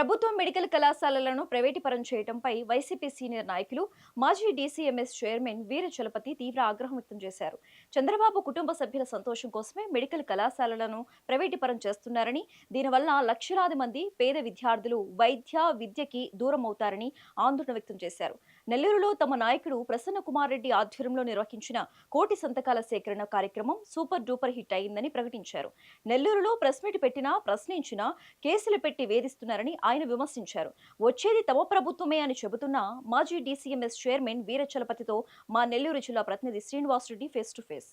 ప్రభుత్వ మెడికల్ కళాశాలలను ప్రైవేటీపరం చేయడంపై వైసీపీ సీనియర్ నాయకులు మాజీ డీసీఎంఎస్ చైర్మన్ వీర చలపతి తీవ్ర ఆగ్రహం వ్యక్తం చేశారు. చంద్రబాబు కుటుంబ సభ్యుల సంతోషం కోసమే మెడికల్ కళాశాలలను ప్రైవేటీపరం చేస్తున్నారని దీనివల్ల లక్షలాది మంది పేద విద్యార్థులు వైద్య విద్యకి దూరం అవుతారని ఆందోళన వ్యక్తం చేశారు. నెల్లూరులో తమ నాయకుడు ప్రసన్న కుమార్ రెడ్డి ఆధ్వర్యంలో నిర్వహించిన కోటి సంతకాల సేకరణ కార్యక్రమం సూపర్ డూపర్ హిట్ అయిందని ప్రకటించారు. నెల్లూరులో ప్రెస్ మీట్ పెట్టినా ప్రశ్నించినా కేసులు పెట్టి వేధిస్తున్నారని ఆయన విమర్శించారు. వచ్చేది తమ ప్రభుత్వమే అని చెబుతున్న మాజీ డీసీఎంఎస్ చైర్మన్ వీరచలపతితో మా నెల్లూరు జిల్లా ప్రతినిధి శ్రీనివాసరెడ్డి ఫేస్ టు ఫేస్.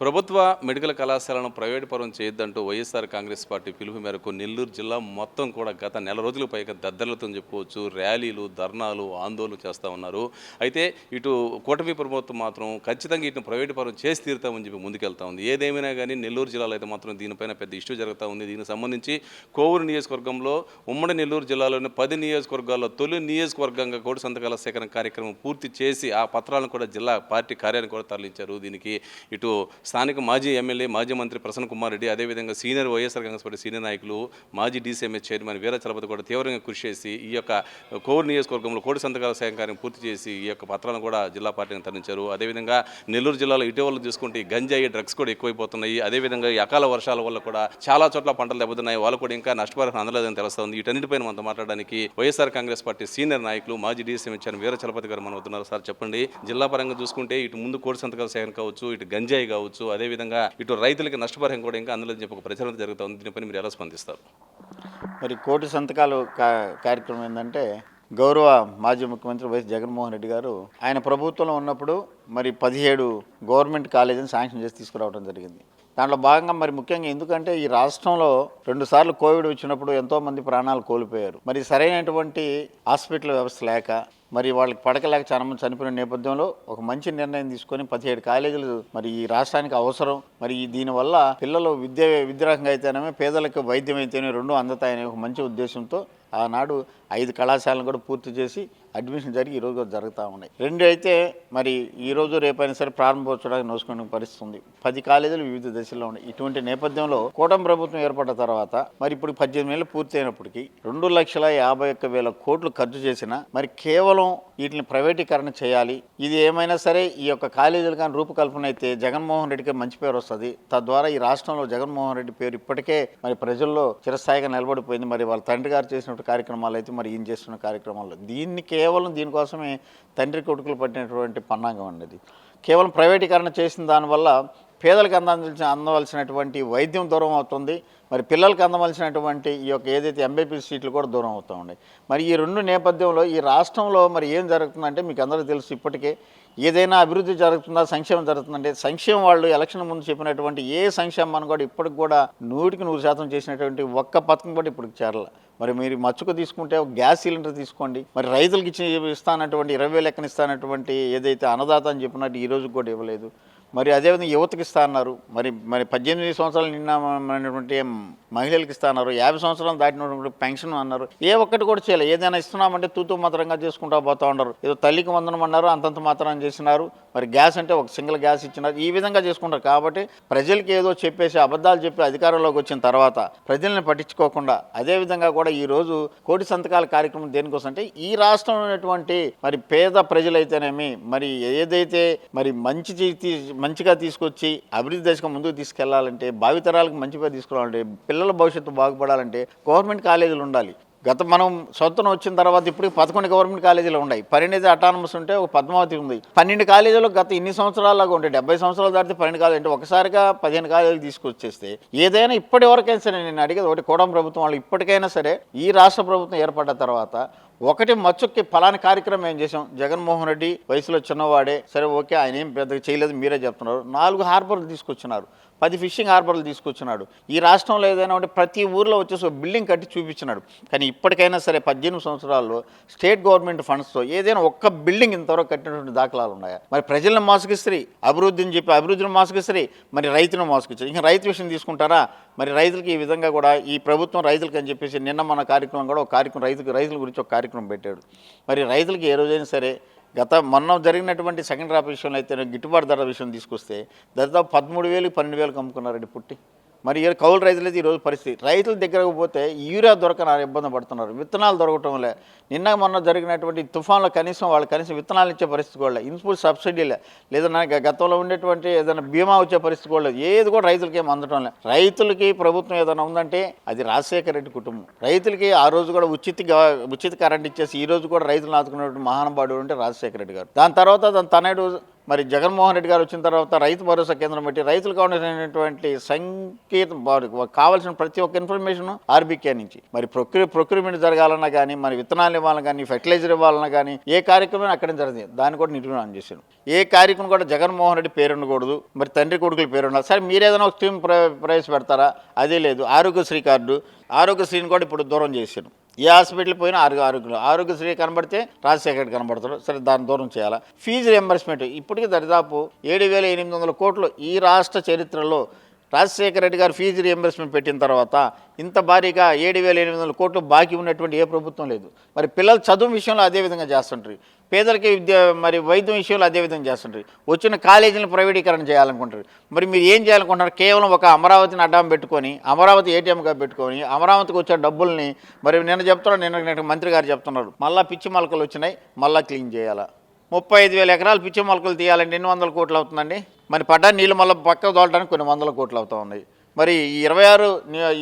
ప్రభుత్వ మెడికల్ కళాశాలను ప్రైవేట్ పరం చేయొద్దంటూ వైఎస్ఆర్ కాంగ్రెస్ పార్టీ పిలుపు మేరకు నెల్లూరు జిల్లా మొత్తం కూడా గత నెల రోజుల పైగా దద్దర్లతో చెప్పుకోవచ్చు ర్యాలీలు ధర్నాలు ఆందోళనలు చేస్తూ ఉన్నారు. అయితే ఇటు కూటమి ప్రభుత్వం మాత్రం ఖచ్చితంగా ఇటు ప్రైవేట్ పరం చేసి తీరుతామని చెప్పి ముందుకెళ్తా ఉంది. ఏదేమైనా కానీ నెల్లూరు జిల్లాలో అయితే మాత్రం దీనిపైన పెద్ద ఇష్యూ జరుగుతూ ఉంది. దీనికి సంబంధించి కోవూరు నియోజకవర్గంలో ఉమ్మడి నెల్లూరు జిల్లాలోని పది నియోజకవర్గాల్లో తొలి నియోజకవర్గంగా కోటి సంతకాల సేకరణ కార్యక్రమం పూర్తి చేసి ఆ పత్రాలను కూడా జిల్లా పార్టీ కార్యాలయం కూడా తరలించారు. దీనికి ఇటు స్థానిక మాజీ ఎమ్మెల్యే మాజీ మంత్రి ప్రసన్న కుమార్ రెడ్డి అదేవిధంగా senior YSR Congress party senior నాయకులు మాజీ డీసీఎంఎస్ చైర్మన్ వీర చలపతి కూడా తీవ్రంగా కృషి చేసి ఈ యొక్క కోవూరు నియోజకవర్గంలో కోటి సంతకాల సేకరణ పూర్తి చేసి ఈ యొక్క పత్రాలను కూడా జిల్లా పార్టీని తరలించారు అదేవిధంగా నెల్లూరు జిల్లాలో ఇటీవల చూసుకుంటే గంజాయి డ్రగ్స్ కూడా ఎక్కువైపోతున్నాయి. అదేవిధంగా ఈ అకాల వర్షాల వల్ల కూడా చాలా చోట్ల పంటలు దెబ్బతున్నాయి. వాళ్ళు కూడా ఇంకా నష్టపరిహారం అందలేదని తెలుస్తుంది. వీటన్నిటిపైన మనతో మాట్లాడడానికి వైఎస్ఆర్ కాంగ్రెస్ పార్టీ సీనియర్ నాయకులు మాజీ డీసీఎం ఇచ్చారు వీర చలపతి గారు మనం అవుతున్నారు సార్ చెప్పండి. జిల్లా పరంగా చూసుకుంటే ఇటు ముందు కోటి సంతకాల సేకరణ కావచ్చు ఇటు గంజాయి కావచ్చు అదేవిధంగా ఇటు రైతులకి నష్టపరిహారం కూడా ఇంకా అందులో చెప్పి ఒక ప్రచారం జరుగుతుంది దీనిపైన మీరు ఎలా స్పందిస్తారు? మరి కోటి సంతకాలు కార్యక్రమం ఏంటంటే గౌరవ మాజీ ముఖ్యమంత్రి వైఎస్ జగన్మోహన్ రెడ్డి గారు ఆయన ప్రభుత్వంలో ఉన్నప్పుడు మరి పదిహేడు గవర్నమెంట్ కాలేజీని శాంక్షన్ చేసి తీసుకురావడం జరిగింది. దాంట్లో భాగంగా మరి ముఖ్యంగా ఎందుకంటే ఈ రాష్ట్రంలో రెండుసార్లు కోవిడ్ వచ్చినప్పుడు ఎంతోమంది ప్రాణాలు కోల్పోయారు. మరి సరైనటువంటి హాస్పిటల్ వ్యవస్థ లేక మరి వాళ్ళకి పడకలేక చాలా మంది చనిపోయిన నేపథ్యంలో ఒక మంచి నిర్ణయం తీసుకొని పదిహేడు కాలేజీలు మరి ఈ రాష్ట్రానికి అవసరం. మరి దీనివల్ల పిల్లలు విద్య విద్యారకంగా అయితేనేమే పేదలకు వైద్యం అయితేనే రెండు అందుతాయనే ఒక మంచి ఉద్దేశంతో ఆనాడు ఐదు కళాశాలను కూడా పూర్తి చేసి అడ్మిషన్ జరిగి ఈరోజు జరుగుతూ ఉన్నాయి. రెండు అయితే మరి ఈ రోజు రేపైనా సరే ప్రారంభోత్సవానికి నోసుకునే పరిస్థితి ఉంది పది కాలేజీలు వివిధ దశల్లో ఉన్నాయి. ఇటువంటి నేపథ్యంలో కూటమి ప్రభుత్వం ఏర్పడ్డ తర్వాత మరి ఇప్పుడు పద్దెనిమిది నెలలు పూర్తయినప్పటికీ రెండు లక్షల యాభై ఒక్క వేల కోట్లు ఖర్చు చేసిన మరి కేవలం వీటిని ప్రైవేటీకరణ చేయాలి. ఇది ఏమైనా సరే ఈ యొక్క కాలేజీలు కానీ రూపకల్పన అయితే జగన్మోహన్ రెడ్డికి మంచి పేరు వస్తుంది. తద్వారా ఈ రాష్ట్రంలో జగన్మోహన్ రెడ్డి పేరు ఇప్పటికే మరి ప్రజల్లో చిరస్థాయిగా నిలబడిపోయింది. మరి వాళ్ళ తండ్రి గారు చేసినటువంటి కార్యక్రమాలు అయితే మరి ఈయన చేస్తున్న కార్యక్రమాలు దీన్ని కేవలం కేవలం దీనికోసమే తండ్రి కొడుకులు పట్టినటువంటి పన్నాగం అనేది కేవలం ప్రైవేటీకరణ చేసిన దానివల్ల పేదలకు అందాల్సిన అందవలసినటువంటి వైద్యం దూరం అవుతుంది. మరి పిల్లలకు అందవలసినటువంటి ఈ యొక్క ఏదైతే ఎంబీపీ సీట్లు కూడా దూరం అవుతూ ఉన్నాయి. మరి ఈ రెండు నేపథ్యంలో ఈ రాష్ట్రంలో మరి ఏం జరుగుతుందంటే మీకు అందరూ తెలుసు ఇప్పటికే ఏదైనా అభివృద్ధి జరుగుతుందా సంక్షేమం జరుగుతుందంటే సంక్షేమం వాళ్ళు ఎలక్షన్ ముందు చెప్పినటువంటి ఏ సంక్షేమం కూడా ఇప్పటికి కూడా నూటికి నూరు శాతం చేసినటువంటి ఒక్క పథకం కూడా ఇప్పటికి చేరలే. మరి మీరు మచ్చుకు తీసుకుంటే ఒక గ్యాస్ సిలిండర్ తీసుకోండి. మరి రైతులకి ఇచ్చి ఇస్తానటువంటి ఇరవై వేలు లెక్కన ఇస్తానటువంటి ఏదైతే అన్నదాత అని చెప్పినట్టు ఈ రోజు కూడా ఇవ్వలేదు. మరి అదేవిధంగా యువతకి ఇస్తా అన్నారు. మరి మరి పద్దెనిమిది సంవత్సరాలు నిన్నటువంటి మహిళలకు ఇస్తా అన్నారు. యాభై సంవత్సరాలు దాటినటువంటి పెన్షన్ అన్నారు. ఏ ఒక్కటి కూడా చేయలేదు ఏదైనా ఇస్తున్నామంటే తూతూ మాత్రంగా చేసుకుంటా పోతా ఉన్నారు. ఏదో తల్లికి వందనం అన్నారు అంతంత మాత్రం చేసినారు. మరి గ్యాస్ అంటే ఒక సింగిల్ గ్యాస్ ఇచ్చినారు. ఈ విధంగా చేసుకుంటారు. కాబట్టి ప్రజలకి ఏదో చెప్పేసి అబద్ధాలు చెప్పి అధికారంలోకి వచ్చిన తర్వాత ప్రజల్ని పట్టించుకోకుండా అదేవిధంగా కూడా ఈరోజు కోటి సంతకాల కార్యక్రమం దేనికోసం అంటే ఈ రాష్ట్రంలో ఉన్నటువంటి మరి పేద ప్రజలైతేనేమి మరి ఏదైతే మరి మంచి మంచిగా తీసుకొచ్చి అభివృద్ధి దశగా ముందుకు తీసుకెళ్ళాలంటే భావితరాలకు మంచి పేరు తీసుకురావాలంటే పిల్లల భవిష్యత్తు బాగుపడాలంటే గవర్నమెంట్ కాలేజీలు ఉండాలి. గత మనం సొంతం వచ్చిన తర్వాత ఇప్పుడు పదకొండు గవర్నమెంట్ కాలేజీలు ఉన్నాయి. పన్నెండు అటానమస్ ఉంటే ఒక పద్మావతి ఉంది. పన్నెండు కాలేజీలు గత ఇన్ని సంవత్సరాలుగా ఉంటాయి డెబ్బై సంవత్సరాలు దాటితే పన్నెండు కాలేజీ అంటే ఒకసారిగా పదిహేను కాలేజీలు తీసుకొచ్చేస్తే ఏదైనా ఇప్పటి వరకైనా సరే నేను అడిగేది ఒకటి కోడం ప్రభుత్వం వాళ్ళు ఇప్పటికైనా సరే ఈ రాష్ట్ర ప్రభుత్వం ఏర్పడ్డ తర్వాత ఒకటి మచ్చుక్కి ఫలాని కార్యక్రమం ఏం చేసాం జగన్మోహన్ రెడ్డి వయసులో చిన్నవాడే. సరే ఓకే ఆయన ఏం పెద్దగా చేయలేదు మీరే చెప్తున్నారు. నాలుగు హార్బర్లు తీసుకొచ్చినారు. పది ఫిషింగ్ హార్బర్లు తీసుకొచ్చినాడు. ఈ రాష్ట్రంలో ఏదైనా ఉంటే ప్రతి ఊర్లో వచ్చేసి ఒక బిల్డింగ్ కట్టి చూపించినాడు. కానీ ఇప్పటికైనా సరే పద్దెనిమిది సంవత్సరాల్లో స్టేట్ గవర్నమెంట్ ఫండ్స్తో ఏదైనా ఒక్క బిల్డింగ్ ఇంతవరకు కట్టినటువంటి దాఖలాలు ఉన్నాయా? మరి ప్రజలను మోసగిస్తారు అభివృద్ధిని చెప్పి అభివృద్ధిని మోసగిస్తారు మరి రైతును మోసగిస్తారు ఇంకా రైతు విషయం తీసుకుంటారా? మరి రైతులకి ఈ విధంగా కూడా ఈ ప్రభుత్వం రైతులకి అని చెప్పేసి నిన్న మన కార్యక్రమం కూడా ఒక కార్యక్రమం రైతుకు రైతుల గురించి ఒక కార్యక్రమం పెట్టాడు. మరి రైతులకి ఏ రోజైనా సరే గత మొన్న జరిగినటువంటి సెకండ్ క్రాప్ విషయంలో అయితే గిట్టుబాటు ధర విషయం తీసుకొస్తే దాదాపు పదమూడు వేలు పన్నెండు వేలకు అమ్ముకున్నారండి పుట్టి. మరి ఈ కౌలు ఈ ఈరోజు పరిస్థితి. రైతుల దగ్గరకు పోతే యూరియా దొరకనారు ఇబ్బంది పడుతున్నారు. విత్తనాలు దొరకటం లే నిన్న మొన్న జరిగినటువంటి తుఫాన్లో కనీసం వాళ్ళు కనీసం విత్తనాలు ఇచ్చే పరిస్థితి కూడా ఇన్పుట్ సబ్సిడీలే లేదా గతంలో ఉండేటువంటి ఏదైనా బీమా వచ్చే పరిస్థితి కూడా ఏది కూడా రైతులకి ఏం అందటం లేదు రైతులకి ప్రభుత్వం ఏదైనా ఉందంటే అది రాజశేఖర రెడ్డి కుటుంబం. రైతులకి ఆ రోజు కూడా ఉచిత ఉచిత కరెంట్ ఇచ్చేసి ఈ రోజు కూడా రైతులు ఆదుకున్నటువంటి మహానుభావుడు అంటే రాజశేఖర రెడ్డి గారు. దాని తర్వాత దాని తనయుడు మరి జగన్మోహన్ రెడ్డి గారు వచ్చిన తర్వాత రైతు భరోసా కేంద్రం పెట్టి రైతులకు కావాల్సినటువంటి సంకేతం కావాల్సిన ప్రతి ఒక్క ఇన్ఫర్మేషన్ ఆర్బీకే నుంచి. మరి ప్రొక్యూ ప్రొక్యూర్మెంట్ జరగాలన్నా కానీ మరి విత్తనాలు ఇవ్వాలన్నా కానీ ఫెర్టిలైజర్ ఇవ్వాలన్నా కానీ ఏ కార్యక్రమం అక్కడ జరిగింది. దాన్ని కూడా నిర్మాణం చేశాను ఏ కార్యక్రమం కూడా జగన్మోహన్ రెడ్డి పేరు ఉండకూడదు మరి తండ్రి కొడుకులు పేరు ఉండాలి సరే మీరు ఏదైనా ఒక స్కీమ్ ప్ర ప్రవేశపెడతారా? అదే లేదు. ఆరోగ్యశ్రీ కార్డు ఆరోగ్యశ్రీని కూడా ఇప్పుడు దూరం చేశాను ఏ హాస్పిటల్ పోయినా ఆరోగ్య ఆరోగ్యం ఆరోగ్యశ్రీ కనబడితే రాజశేఖర్ రెడ్డి కనబడతాడు. సరే దాని దూరం చేయాలా? Fee reimbursement. ఇప్పటికీ దరిదాపు ఏడు వేల ఎనిమిది వందల కోట్లు ఈ రాష్ట్ర చరిత్రలో రాజశేఖర రెడ్డి గారు ఫీజు రియంబర్స్మెంట్ పెట్టిన తర్వాత ఇంత భారీగా ఏడు వేల ఎనిమిది వందల కోట్లు బాకీ ఉన్నటువంటి ఏ ప్రభుత్వం లేదు. మరి పిల్లల చదువు విషయంలో అదే విధంగా చేస్తుంటారు. పేదలకి విద్య మరి వైద్యం విషయంలో అదే విధంగా చేస్తుంటారు. వచ్చిన కాలేజీలను ప్రైవేటీకరణ చేయాలనుకుంటారు. మరి మీరు ఏం చేయాలనుకుంటున్నారు? కేవలం ఒక అమరావతిని అడ్డం పెట్టుకొని అమరావతి ఏటీఎంగా పెట్టుకొని అమరావతికి వచ్చే డబ్బుల్ని మరి నిన్న చెప్తున్నారు నిన్న నిన్న మంత్రి గారు చెప్తున్నారు. మళ్ళీ పిచ్చి మొలకలు వచ్చినాయి మళ్ళీ క్లీన్ చేయాలా? ముప్పై ఐదు వేల ఎకరాలు పిచ్చి మొలకలు తీయాలంటే ఎన్ని వందల కోట్లు అవుతుందండి? మరి పడ్డా నీళ్ళు మళ్ళీ పక్క తోలడానికి కొన్ని వందల కోట్లు అవుతూ ఉన్నాయి. మరి ఈ ఇరవై ఆరు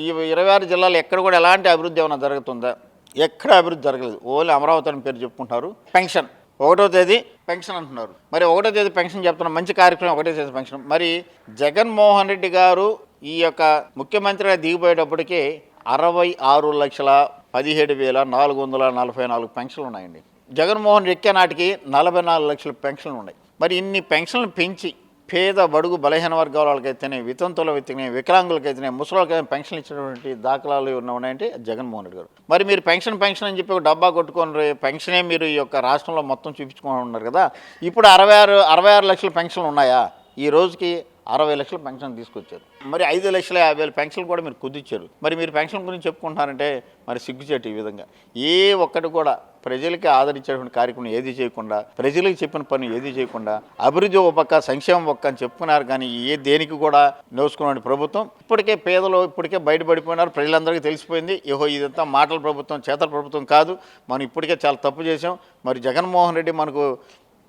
ఈ ఇరవై ఆరు జిల్లాలో ఎక్కడ కూడా ఎలాంటి అభివృద్ధి ఏమైనా జరుగుతుందా? ఎక్కడ అభివృద్ధి జరగలేదు. ఓన్లీ అమరావతి అని పేరు చెప్పుకుంటారు పెన్షన్. ఒకటో తేదీ పెన్షన్ అంటున్నారు. మరి ఒకటో తేదీ పెన్షన్ చెప్తున్న మంచి కార్యక్రమం ఒకటో తేదీ పెన్షన్. మరి జగన్మోహన్ రెడ్డి గారు ఈ యొక్క ముఖ్యమంత్రిగా దిగిపోయేటప్పటికి అరవై ఆరు లక్షల పదిహేడు వేల నాలుగు వందల నలభై నాలుగు పెన్షన్లు ఉన్నాయండి. జగన్మోహన్ ఎక్కే నాటికి నలభై నాలుగు లక్షల పెన్షన్లు ఉన్నాయి. మరి ఇన్ని పెన్షన్లు పెంచి పేద బడుగు బలహీన వర్గాల వాళ్ళకైతేనే వితంతుల వ్యక్తినే వికలాంగులకైతేనే ముసలికైతే పెన్షన్ ఇచ్చినటువంటి దాఖలాలు ఉన్నాయంటే జగన్మోహన్ రెడ్డి గారు. మరి మీరు పెన్షన్ పెన్షన్ అని చెప్పి ఒక డబ్బా కొట్టుకొని పెన్షనే మీరు ఈ యొక్క రాష్ట్రంలో మొత్తం చూపించుకొని ఉన్నారు కదా. ఇప్పుడు అరవై ఆరు అరవై ఆరు లక్షల పెన్షన్లు ఉన్నాయా? ఈ రోజుకి అరవై లక్షల పెన్షన్ తీసుకొచ్చారు. మరి ఐదు లక్షల యాభై వేల పెన్షన్లు కూడా మీరు కుదిచ్చారు. మరి మీరు పెన్షన్ గురించి చెప్పుకుంటున్నారంటే మరి సిగ్గుచేటు ఈ విధంగా. ఏ ఒక్కటి కూడా ప్రజలకి ఆదరించేటువంటి కార్యక్రమం ఏది చేయకుండా ప్రజలకు చెప్పిన పని ఏది చేయకుండా అభివృద్ధి ఒక పక్క సంక్షేమం ఒక్క అని చెప్పుకున్నారు. కానీ ఏ దేనికి కూడా నోసుకున్న ప్రభుత్వం ఇప్పటికే పేదలు ఇప్పటికే బయటపడిపోయినారు. ప్రజలందరికీ తెలిసిపోయింది. ఏహో ఇదంతా మాటల ప్రభుత్వం చేతల ప్రభుత్వం కాదు. మనం ఇప్పటికే చాలా తప్పు చేసాం మరి జగన్మోహన్ రెడ్డి మనకు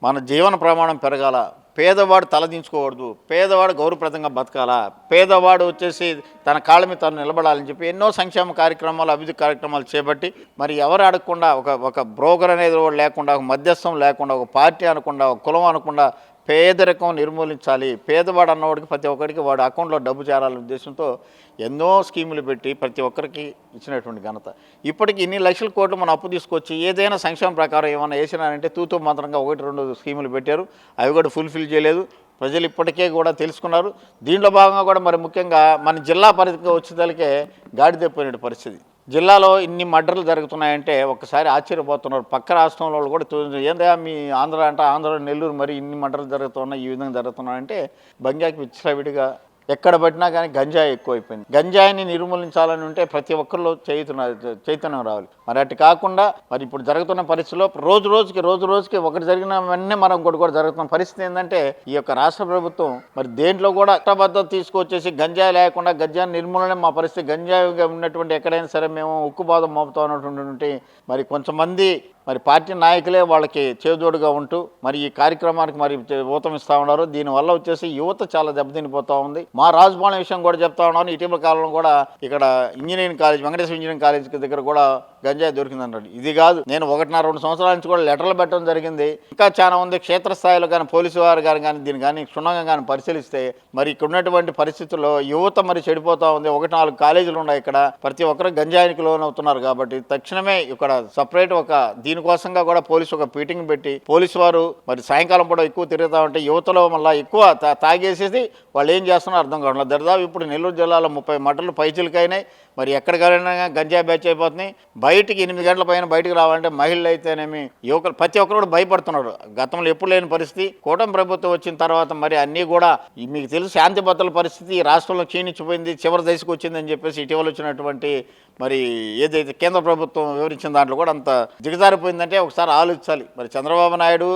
మన జీవన ప్రమాణం పెరగాల. పేదవాడు తలదించుకోకూడదు పేదవాడు గౌరవప్రదంగా బతకాలా? పేదవాడు వచ్చేసి తన కాళ్ళ మీద తను నిలబడాలని చెప్పి ఎన్నో సంక్షేమ కార్యక్రమాలు అభివృద్ధి కార్యక్రమాలు చేపట్టి మరి ఎవరు అడగకుండా ఒక ఒక బ్రోకర్ అనేది లేకుండా ఒక మధ్యస్థం లేకుండా ఒక పార్టీ అనకుండా ఒక కులం అనకుండా పేదరికం నిర్మూలించాలి. పేదవాడు అన్నవాడికి ప్రతి ఒక్కరికి వాడు అకౌంట్లో డబ్బు చేరాలనే ఉద్దేశంతో ఎన్నో స్కీములు పెట్టి ప్రతి ఒక్కరికి ఇచ్చినటువంటి ఘనత. ఇప్పటికి ఇన్ని లక్షల కోట్లు మనం అప్పు తీసుకొచ్చి ఏదైనా సంక్షేమ ప్రకారం ఏమైనా వేసినారంటే తూతూ మంత్రంగా ఒకటి రెండు స్కీములు పెట్టారు. అవి కూడా ఫుల్ఫిల్ చేయలేదు. ప్రజలు ఇప్పటికే కూడా తెలుసుకున్నారు. దీంట్లో భాగంగా కూడా మరి ముఖ్యంగా మన జిల్లా పరిధికి వచ్చేదానికే గాడి తెప్పిన పరిస్థితి. జిల్లాలో ఇన్ని మర్డర్లు జరుగుతున్నాయంటే ఒక్కసారి ఆశ్చర్యపోతున్నారు. పక్క రాష్ట్రంలో వాళ్ళు కూడా ఏందా మీ ఆంధ్ర అంటే ఆంధ్ర నెల్లూరు మరి ఇన్ని మర్డర్లు జరుగుతున్నాయి ఈ విధంగా జరుగుతున్నాయంటే బంగాకి విచ్చలవిడిగా ఎక్కడ పట్టినా కానీ గంజాయి ఎక్కువైపోయింది. గంజాయిని నిర్మూలించాలని ఉంటే ప్రతి ఒక్కరిలో చైతన్య చైతన్యం రావాలి. మరి అటు కాకుండా మరి ఇప్పుడు జరుగుతున్న పరిస్థితిలో రోజు రోజుకి రోజు రోజుకి ఒకటి జరిగిన వెంటనే మనం ఇంకోటి కూడా జరుగుతున్న పరిస్థితి ఏంటంటే ఈ యొక్క రాష్ట్ర ప్రభుత్వం మరి దేంట్లో కూడా అట్టబద్ధత తీసుకొచ్చేసి గంజాయి లేకుండా గంజాయి నిర్మూలన మా పరిస్థితి గంజాయిగా ఉన్నటువంటి ఎక్కడైనా సరే మేము ఉక్కుబాదం మోపుతా ఉన్నటువంటి మరి కొంతమంది మరి పార్టీ నాయకులే వాళ్ళకి చేదోడుగా ఉంటూ మరి ఈ కార్యక్రమానికి మరి ఊతమిస్తూ ఉన్నారు. దీనివల్ల వచ్చేసి యువత చాలా దెబ్బతినిపోతూ ఉంది. మా రాజభవనం విషయం కూడా చెప్తా ఉన్నాను. ఇటీవల కాలంలో కూడా ఇక్కడ engineering college Venkateswara engineering college దగ్గర కూడా గంజాయి దొరికిందన్నాడు. ఇది కాదు నేను ఒకటిన్నర రెండు సంవత్సరాల నుంచి కూడా లెటర్లు పెట్టడం జరిగింది. ఇంకా చాలా ఉంది క్షేత్రస్థాయిలో కానీ పోలీసు వారు గారు కానీ దీన్ని కానీ క్షుణ్ణంగా కానీ పరిశీలిస్తే మరి ఇక్కడ ఉన్నటువంటి పరిస్థితుల్లో యువత మరి చెడిపోతూ ఉంది. ఒకటి నాలుగు కాలేజీలు ఉన్నాయి ఇక్కడ. ప్రతి ఒక్కరు గంజాయికి లోనవుతున్నారు కాబట్టి తక్షణమే ఇక్కడ సపరేట్ ఒక దీనికోసంగా కూడా పోలీసు ఒక పీటింగ్ పెట్టి పోలీసు వారు మరి సాయంకాలం కూడా ఎక్కువ తిరుగుతా ఉంటే యువతలో మళ్ళీ ఎక్కువ తా- తాగేసేసి వాళ్ళు ఏం చేస్తున్నారో అర్థం కావట్లేదు. దరిదాపు ఇప్పుడు నెల్లూరు జిల్లాలో ముప్పై మటలు పైచిలకైనాయి. మరి ఎక్కడికైనా గంజా బ్యాచ్ అయిపోతున్నాయి. బయటికి ఎనిమిది గంటల పైన బయటకు రావాలంటే మహిళలు అయితేనేమి యువకులు ప్రతి ఒక్కరు కూడా భయపడుతున్నారు. గతంలో ఎప్పుడు లేని పరిస్థితి. కూటమి ప్రభుత్వం వచ్చిన తర్వాత మరి అన్నీ కూడా మీకు తెలుసు శాంతి భద్రతల పరిస్థితి. ఈ రాష్ట్రంలో క్షీణించిపోయింది చివరి దశకు వచ్చిందని చెప్పేసి ఇటీవల వచ్చినటువంటి మరి ఏదైతే కేంద్ర ప్రభుత్వం వివరించిన దాంట్లో కూడా అంత దిగజారిపోయిందంటే ఒకసారి ఆలోచించాలి. మరి చంద్రబాబు నాయుడు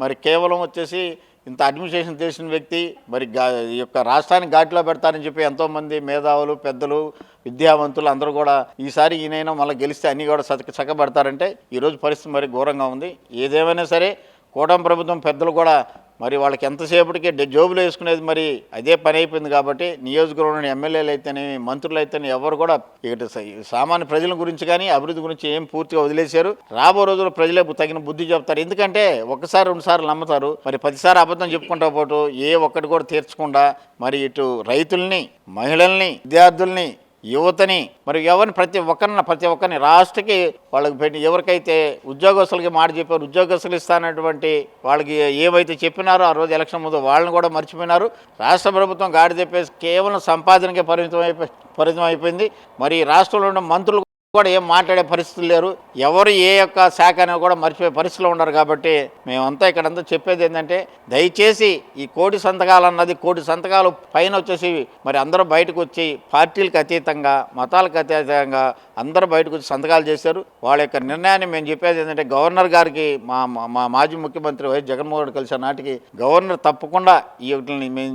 మరి కేవలం వచ్చేసి ఇంత అడ్మినిస్ట్రేషన్ తెలిసిన వ్యక్తి మరి ఈ యొక్క రాష్ట్రాన్ని ఘాట్లో పెడతారని చెప్పి ఎంతోమంది మేధావులు పెద్దలు విద్యావంతులు అందరూ కూడా ఈసారి ఈయనైనా మళ్ళీ గెలిస్తే అన్నీ కూడా సతక చక్కబడతారంటే ఈరోజు పరిస్థితి మరి ఘోరంగా ఉంది. ఏదేమైనా సరే కూటమి ప్రభుత్వం పెద్దలు కూడా మరి వాళ్ళకి ఎంతసేపటికి డె- జోబులు వేసుకునేది మరి అదే పని అయిపోయింది కాబట్టి నియోజకవర్గంలోని ఎమ్మెల్యేలు అయితేనేమి మంత్రులు అయితేనే ఎవరు కూడా ఇక్కడ సామాన్య ప్రజల గురించి కానీ అభివృద్ధి గురించి ఏం పూర్తిగా వదిలేశారు. రాబో రోజుల్లో ప్రజలే తగిన బుద్ధి చెప్తారు. ఎందుకంటే ఒకసారి రెండుసార్లు నమ్ముతారు. మరి పదిసారి అబద్ధం చెప్పుకుంటా పోటు ఏ ఒక్కటి కూడా తీర్చకుండా మరి ఇటు రైతుల్ని మహిళల్ని విద్యార్థుల్ని యువతని మరి ఎవరిని ప్రతి ఒక్కరిని ప్రతి ఒక్కరిని రాష్ట్రకి వాళ్ళకి పెట్టి ఎవరికైతే ఉద్యోగస్తులకి మాట చెప్పారు ఉద్యోగస్తులు ఇస్తానటువంటి వాళ్ళకి ఏవైతే చెప్పినారో ఆ రోజు ఎలక్షన్ ముందు వాళ్ళని కూడా మర్చిపోయినారు. రాష్ట్ర ప్రభుత్వం గాడి చెప్పేసి కేవలం సంపాదనకే పరిమితం అయిపోయి పరిమితం అయిపోయింది మరి రాష్ట్రంలో ఉన్న మంత్రులు కూడా ఏం మాట్లాడే పరిస్థితులు లేరు. ఎవరు ఏ యొక్క శాఖ అనేది కూడా మర్చిపోయే పరిస్థితిలో ఉన్నారు కాబట్టి మేమంతా ఇక్కడంతా చెప్పేది ఏంటంటే దయచేసి ఈ కోటి సంతకాలు అన్నది కోటి సంతకాలు పైన వచ్చేసి మరి అందరూ బయటకు వచ్చి పార్టీలకు అతీతంగా మతాలకు అతీతంగా అందరూ బయటకు వచ్చి సంతకాలు చేశారు. వాళ్ళ యొక్క నిర్ణయాన్ని మేము చెప్పేది ఏంటంటే గవర్నర్ గారికి మా మా- మాజీ ముఖ్యమంత్రి వైఎస్ జగన్మోహన్ రెడ్డి కలిసిన నాటికి గవర్నర్ తప్పకుండా ఈ వీటిని మేము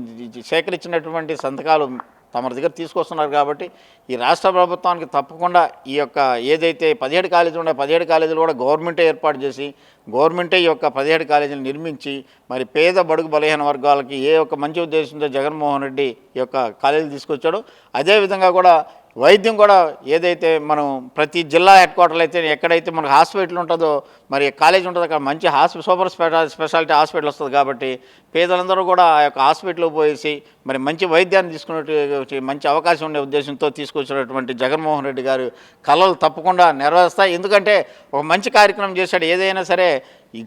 సేకరించినటువంటి సంతకాలు తమ దగ్గర తీసుకొస్తున్నారు కాబట్టి ఈ రాష్ట్ర ప్రభుత్వానికి తప్పకుండా ఈ యొక్క ఏదైతే పదిహేడు కాలేజీలు ఉన్నాయో పదిహేడు కాలేజీలు కూడా గవర్నమెంటే ఏర్పాటు చేసి గవర్నమెంటే ఈ యొక్క పదిహేడు కాలేజీలు నిర్మించి మరి పేద బడుగు బలహీన వర్గాలకి ఏ యొక్క మంచి ఉద్దేశంతో జగన్మోహన్ రెడ్డి ఈ యొక్క కాలేజీలు తీసుకొచ్చాడో అదేవిధంగా కూడా వైద్యం కూడా ఏదైతే మనం ప్రతి జిల్లా హెడ్ క్వార్టర్లు అయితే ఎక్కడైతే మనకు హాస్పిటల్ ఉంటుందో మరి కాలేజ్ ఉంటుందో అక్కడ మంచి హాస్పిటల్ సూపర్ స్పెషాలిటీ హాస్పిటల్ వస్తుంది కాబట్టి పేదలందరూ కూడా ఆ యొక్క హాస్పిటల్కి పోయేసి మరి మంచి వైద్యాన్ని తీసుకునే మంచి అవకాశం ఉండే ఉద్దేశంతో తీసుకొచ్చినటువంటి జగన్మోహన్ రెడ్డి గారు కళలు తప్పకుండా నెరవేరుస్తాయి. ఎందుకంటే ఒక మంచి కార్యక్రమం చేశాడు ఏదైనా సరే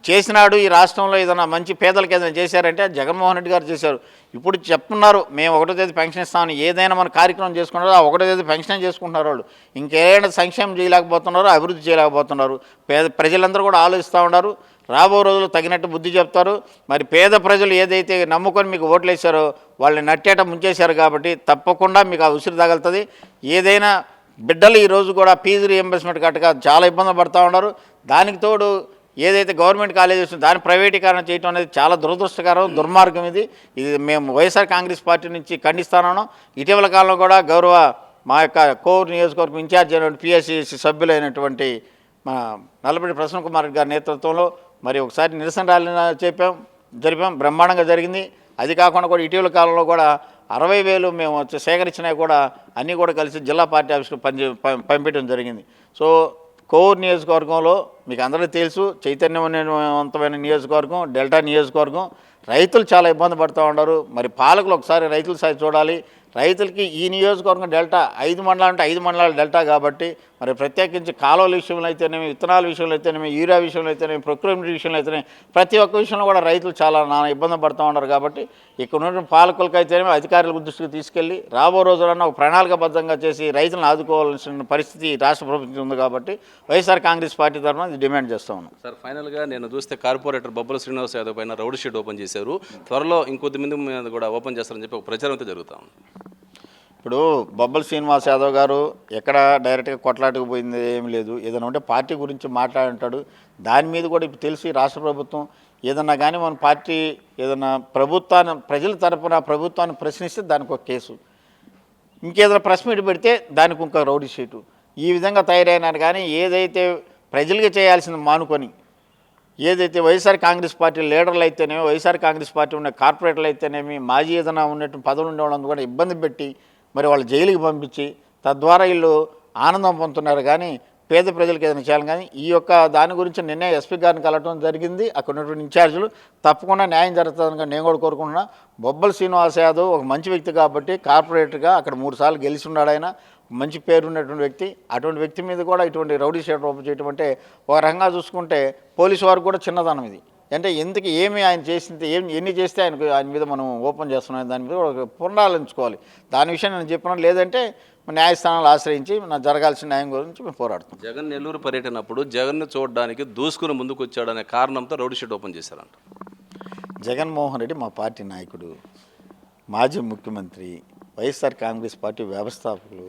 చేసినాడు ఈ రాష్ట్రంలో ఏదైనా మంచి పేదలకు ఏదైనా చేశారంటే జగన్మోహన్ రెడ్డి గారు చేశారు. ఇప్పుడు చెప్తున్నారు మేము ఒకటో తేదీ పెన్షన్ ఇస్తామని ఏదైనా మన కార్యక్రమం చేసుకున్నారో ఆ ఒకటో తేదీ పెన్షన్ చేసుకుంటున్నారు వాళ్ళు. ఇంకేదైనా సంక్షేమం చేయలేకపోతున్నారో అభివృద్ధి చేయలేకపోతున్నారు. పేద ప్రజలందరూ కూడా ఆలోచిస్తూ ఉన్నారు. రాబో రోజులు తగినట్టు బుద్ధి చెప్తారు. మరి పేద ప్రజలు ఏదైతే నమ్ముకొని మీకు ఓట్లు వేశారో వాళ్ళని నట్టేట ముంచేశారు కాబట్టి తప్పకుండా మీకు ఆ ఉసిరి తగులుతుంది. ఏదైనా బిడ్డలు ఈ రోజు కూడా ఫీజు రియంబర్స్మెంట్ కట్టగా చాలా ఇబ్బంది పడుతూ ఉన్నారు. దానికి తోడు ఏదైతే గవర్నమెంట్ కాలేజెస్ దాని ప్రైవేటీకరణ చేయడం అనేది చాలా దురదృష్టకరం దుర్మార్గం ఇది. ఇది మేము వైఎస్ఆర్ కాంగ్రెస్ పార్టీ నుంచి ఖండిస్తాను ఇటీవల కాలంలో కూడా గౌరవ మా యొక్క కోర్ నియోజకవర్గం ఇన్ఛార్జ్ అయినటువంటి పిఎస్సి సభ్యులైనటువంటి మా నల్లబడి ప్రసన్న కుమార్ గారి నేతృత్వంలో మరి ఒకసారి నిరసన ర్యాలీ చెప్పాం జరిపాం బ్రహ్మాండంగా జరిగింది. అది కాకుండా కూడా ఇటీవల కాలంలో కూడా అరవై వేలు మేము వచ్చి సేకరించినవి కూడా అన్నీ కూడా కలిసి జిల్లా పార్టీ ఆఫీస్కి పని పంపించడం జరిగింది. సో కోవూరు నియోజకవర్గంలో మీకు అందరికీ తెలుసు చైతన్యవంతమైన నియోజకవర్గం డెల్టా నియోజకవర్గం. రైతులు చాలా ఇబ్బంది పడుతూ ఉన్నారు. మరి పాలకులు ఒకసారి రైతుల సైడ్ చూడాలి. రైతులకి ఈ నియోజకవర్గం డెల్టా ఐదు మండలాలు అంటే ఐదు మండలాలు డెల్టా కాబట్టి మరి ప్రత్యేకించి కాలువల విషయంలో అయితేనేమి విత్తనాల విషయంలో అయితేనేమి యూరియా విషయంలో అయితేనేమి ప్రొక్యూర్మెంట్ విషయంలో అయితేనే ప్రతి ఒక్క విషయంలో కూడా రైతులు చాలా నానా ఇబ్బంది పడుతూ ఉన్నారు కాబట్టి ఇక్కడ ఉన్నటువంటి పాలకులకి అయితేనేమి అధికారుల దృష్టికి తీసుకెళ్ళి రాబో రోజులన్నా ఒక ప్రణాళికబద్ధంగా చేసి రైతులను ఆదుకోవాల్సిన పరిస్థితి రాష్ట్ర ప్రభుత్వం ఉంది కాబట్టి వైఎస్ఆర్ కాంగ్రెస్ పార్టీ తరఫున ఇది డిమాండ్ చేస్తా ఉన్నాం. సార్ ఫైనల్గా నేను చూస్తే కార్పొరేటర్ బొబ్బల శ్రీనివాస్ యాదవ్ పైన రౌడ్ షీట్ ఓపెన్ చేశారు. త్వరలో ఇంకొద్ది మంది మీద కూడా ఓపెన్ చేస్తారని చెప్పి ఒక ప్రచారం అయితే జరుగుతా ఉంది. ఇప్పుడు బొబ్బల శ్రీనివాస్ యాదవ్ గారు ఎక్కడ డైరెక్ట్గా కొట్లాటకు పోయింది ఏమి లేదు. ఏదైనా ఉంటే పార్టీ గురించి మాట్లాడుంటాడు. దాని మీద కూడా ఇప్పుడు తెలిసి రాష్ట్ర ప్రభుత్వం ఏదన్నా కానీ మన పార్టీ ఏదన్నా ప్రభుత్వాన్ని ప్రజల తరపున ప్రభుత్వాన్ని ప్రశ్నిస్తే దానికి ఒక కేసు. ఇంకేదైనా ప్రెస్ మీట్ పెడితే దానికి ఇంకో రౌడీ షీటు. ఈ విధంగా తయారైనారు కానీ ఏదైతే ప్రజలకి చేయాల్సింది మానుకొని ఏదైతే వైఎస్ఆర్ కాంగ్రెస్ పార్టీ లీడర్లు అయితేనేమి వైఎస్ఆర్ కాంగ్రెస్ పార్టీ ఉన్న కార్పొరేటర్లు అయితేనేమి మాజీ ఏదైనా ఉన్నట్టు పదవులు ఉండేవాళ్ళని కూడా ఇబ్బంది పెట్టి మరి వాళ్ళు జైలుకి పంపించి తద్వారా వీళ్ళు ఆనందం పొందుతున్నారు. కానీ పేద ప్రజలకు ఏదైనా చేయాలి కానీ ఈ యొక్క దాని గురించి నిన్నే ఎస్పీ గారిని కలవటం జరిగింది. అక్కడ ఉన్నటువంటి ఇన్ఛార్జీలు తప్పకుండా న్యాయం జరుగుతుందని నేను కూడా కోరుకుంటున్నా. బొబ్బల శ్రీనివాస్ యాదవ్ ఒక మంచి వ్యక్తి కాబట్టి కార్పొరేటర్గా అక్కడ మూడు సార్లు గెలిచి ఉన్నాడు ఆయన. మంచి పేరు ఉన్నటువంటి వ్యక్తి. అటువంటి వ్యక్తి మీద కూడా ఇటువంటి రౌడీ షీట్ చేయటం అంటే ఒక రకంగా చూసుకుంటే పోలీసు వారు కూడా చిన్నదనం ఇది. అంటే ఎందుకు ఏమి ఆయన చేసింది ఏం ఎన్ని చేస్తే ఆయనకు ఆయన మీద మనం ఓపెన్ చేస్తున్నాం దాని మీద ఒక పునరాలించుకోవాలి దాని విషయం నేను చెప్పిన లేదంటే న్యాయస్థానాలు ఆశ్రయించి నా జరగాల్సిన న్యాయం గురించి మేము పోరాడుతాం జగన్ నెల్లూరు పర్యటన అప్పుడు జగన్ను చూడడానికి దూసుకుని ముందుకు వచ్చాడనే కారణంతో రౌడ్ షీట్ ఓపెన్ చేశారంట. జగన్మోహన్ రెడ్డి మా పార్టీ నాయకుడు మాజీ ముఖ్యమంత్రి వైఎస్ఆర్ కాంగ్రెస్ పార్టీ వ్యవస్థాపకులు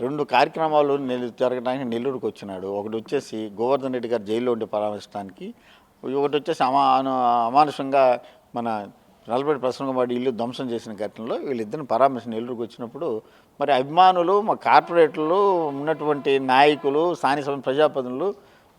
రెండు కార్యక్రమాలు నెల్లూరు జరగడానికి నెల్లూరుకు వచ్చినాడు ఒకటి వచ్చేసి గోవర్ధన్ రెడ్డి గారు జైల్లో ఉండి పరామర్శించడానికి ఒకటి వచ్చేసి అమా అమానుషంగా మన నలభై ప్రసంగవాడి ఇల్లు ధ్వంసం చేసిన ఘటనలో వీళ్ళిద్దరిని పరామర్శ నెల్లూరుకు వచ్చినప్పుడు మరి అభిమానులు మా కార్పొరేటర్లు ఉన్నటువంటి నాయకులు స్థానిక ప్రజాప్రతినిధులు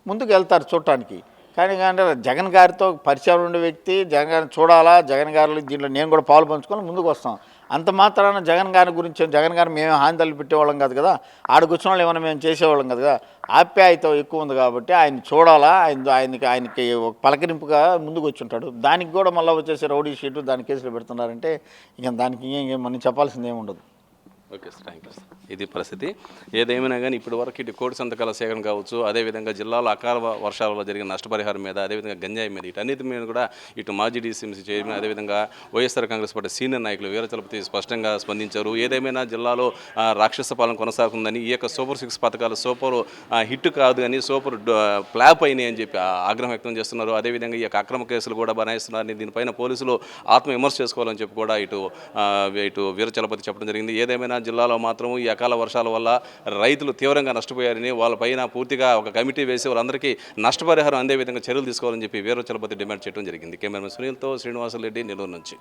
ముందుకు వెళ్తారు చూడటానికి. కానీ అంటే జగన్ గారితో పరిచయం ఉండే వ్యక్తి జగన్ గారిని చూడాలా జగన్ గారు దీంట్లో నేను కూడా పాలు పంచుకొని ముందుకు వస్తాం. అంత మాత్రాన జగన్ గారి గురించి జగన్ గారు మేము హాని పెట్టేవాళ్ళం కాదు కదా. ఆడ వచ్చిన వాళ్ళు ఏమైనా మేము చేసేవాళ్ళం కాదు కదా. ఆప్యాయత ఎక్కువ ఉంది కాబట్టి ఆయన చూడాలా ఆయన ఆయనకి ఆయనకి ఒక పలకరింపుగా ముందుకు వచ్చుంటాడు. దానికి కూడా మళ్ళీ వచ్చేసి రౌడీ షీటు దాని కేసులు పెడుతున్నారంటే ఇంకా దానికి ఇంకేం మనం చెప్పాల్సింది ఏమి ఉండదు. Okay sir thank you sir. ఇది పరిస్థితి. ఏదేమైనా కానీ ఇప్పటి వరకు ఇటు కోటి సంతకాల సేకరణ కావచ్చు అదేవిధంగా జిల్లాలో అకాల వర్షాలలో వర్షాల వల్ల జరిగిన నష్టపరిహారం మీద అదేవిధంగా గంజాయి మీద వీటన్నిటి మీద కూడా ఇటు మాజీ డీసీఎంసీ చైర్మన్ అదేవిధంగా వైఎస్ఆర్ కాంగ్రెస్ పార్టీ సీనియర్ నాయకులు వీరచలపతి స్పష్టంగా స్పందించారు. ఏదేమైనా జిల్లాలో రాక్షస పాలన కొనసాగుతుందని ఈ యొక్క సూపర్ సిక్స్ పథకాలు సూపర్ హిట్ కాదు అని సూపర్ ఫ్లాప్ అయినాయి అని చెప్పి ఆగ్రహం వ్యక్తం చేస్తున్నారు. అదేవిధంగా ఈ యొక్క అక్రమ కేసులు కూడా బనాయిస్తున్నారని దీనిపైన పోలీసులు ఆత్మవిమర్శ చేసుకోవాలని చెప్పి కూడా ఇటు ఇటు వీరచలపతి చెప్పడం జరిగింది. ఏదేమైనా జిల్లాలో మాత్రం ఈ అకాల వర్షాల వల్ల రైతులు తీవ్రంగా నష్టపోయారని వాళ్ళపైన పూర్తిగా ఒక కమిటీ వేసి వాళ్ళందరికీ నష్టపరిహారం అందే విధంగా చర్యలు తీసుకోవాలని చెప్పి వీరచలపతి డిమాండ్ చేయడం జరిగింది. కెమెరామెన్ సునీల్తో శ్రీనివాసరెడ్డి నెల్లూరు నుంచి.